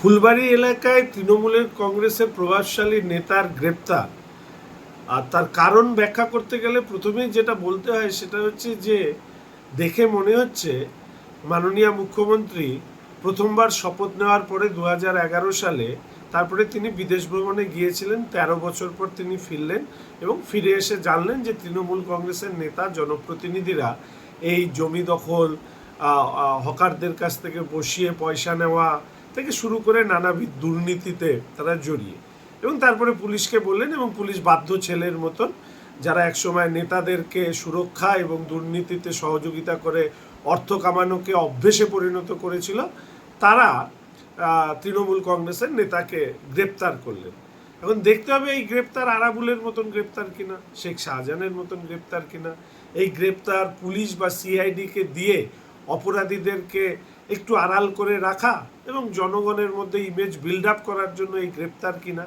ফুলবাড়ি এলাকায় তৃণমূলের কংগ্রেসের প্রভাবশালী নেতার গ্রেপ্তার। আর তার কারণ ব্যাখ্যা করতে গেলে প্রথমেই যেটা বলতে হয় সেটা হচ্ছে যে, দেখে মনে হচ্ছে মাননীয় মুখ্যমন্ত্রী প্রথমবার শপথ নেওয়ার পরে দু হাজার এগারো সালে তারপরে তিনি বিদেশ ভ্রমণে গিয়েছিলেন ১৩ বছর পর তিনি ফিরলেন এবং ফিরে এসে জানলেন যে তৃণমূল কংগ্রেসের নেতা, জনপ্রতিনিধিরা এই জমি দখল হকারদের কাছ থেকে বসিয়ে পয়সা নেওয়া থেকে শুরু করে নানাবিধ দুর্নীতিতে তারা জড়িয়ে। এবং তারপরে পুলিশকে বললেন এবং পুলিশ বাধ্য ছেলের মতন যারা একসময় নেতাদেরকে সুরক্ষা এবং দুর্নীতিতে সহযোগিতা করে অর্থ কামানোকে অভ্যেসে পরিণত করেছিল, তারা তৃণমূল কংগ্রেসের নেতাকে গ্রেপ্তার করলেন। এখন দেখতে হবে এই গ্রেপ্তার আরাবুলের মতন গ্রেপ্তার কিনা, শেখ শাহজাহানের মতন গ্রেপ্তার কিনা। এই গ্রেপ্তার পুলিশ বা সিআইডিকে দিয়ে অপরাধীদেরকে একটু আড়াল করে রাখা এবং জনগণের মধ্যে ইমেজ বিল্ড আপ করার জন্য এই গ্রেপ্তার কিনা।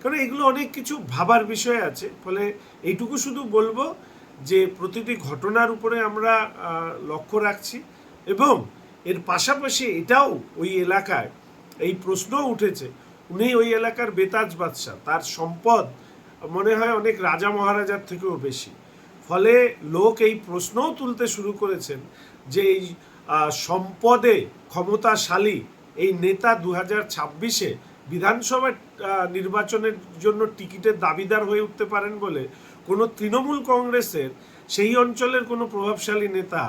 কারণ এগুলো অনেক কিছু ভাবার বিষয় আছে। ফলে এইটুকু শুধু বলব যে, প্রতিটি ঘটনার উপরে আমরা লক্ষ্য রাখছি এবং এর পাশাপাশি এটাও ওই এলাকায় এই প্রশ্নও উঠেছে, উনি ওই এলাকার বেতাজ বাদশাহ, তার সম্পদ মনে হয় অনেক রাজা মহারাজার থেকেও বেশি। ফলে লোক এই প্রশ্নও তুলতে শুরু করেছেন যে, এই সম্পদে ক্ষমতাশালী এই নেতা দু হাজার ছাব্বিশে বিধানসভা নির্বাচনের জন্য টিকিটের দাবিদার হয়ে উঠতে পারেন বলে কোনো তৃণমূল কংগ্রেসের সেই অঞ্চলের কোনো প্রভাবশালী নেতা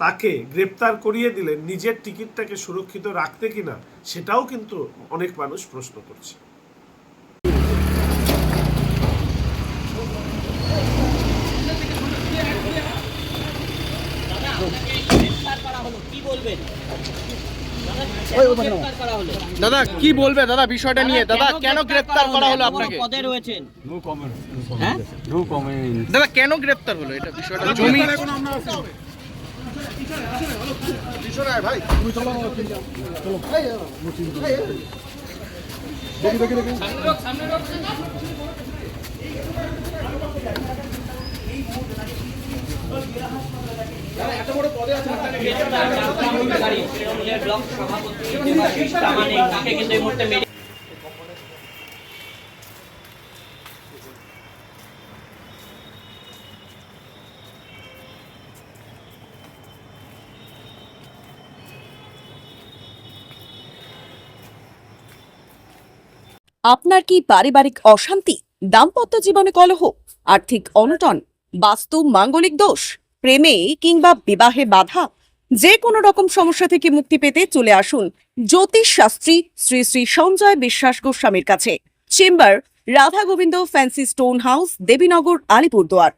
তাকে গ্রেপ্তার করিয়ে দিলে নিজের টিকিটটাকে সুরক্ষিত রাখতে কিনা সেটাও কিন্তু অনেক মানুষ প্রশ্ন করছে গ্রেফতার করা হলো কি বলবেন গ্রেফতার করা হলো দাদা কি বলবে? দাদা বিষয়টা নিয়ে। দাদা কেন গ্রেপ্তার করা হলো আপনাকে পদে রয়েছেন। নো কমেন্ট হ্যাঁ? নো কমেন্ট দাদা কেন গ্রেপ্তার হলো? এটা বিষয়টা জমি তৃণমূলের ব্লক সভাপতি দেবাশিস তামানে তাকে কিন্তু এই মুহূর্তে মেরে আপনার কি পারিবারিক অশান্তি? দাম্পত্য জীবনে কলহ? আর্থিক অনটন? বাস্তু মাঙ্গলিক দোষ, প্রেমে কিংবা বিবাহে বাধা, যে কোনো রকম সমস্যা থেকে মুক্তি পেতে চলে আসুন জ্যোতিষ শাস্ত্রী শ্রী শ্রী সঞ্জয় বিশ্বাস গোস্বামীর কাছে। Chamber, Radha Gobinda, fancy stone house, Debinagar, Alipurduar.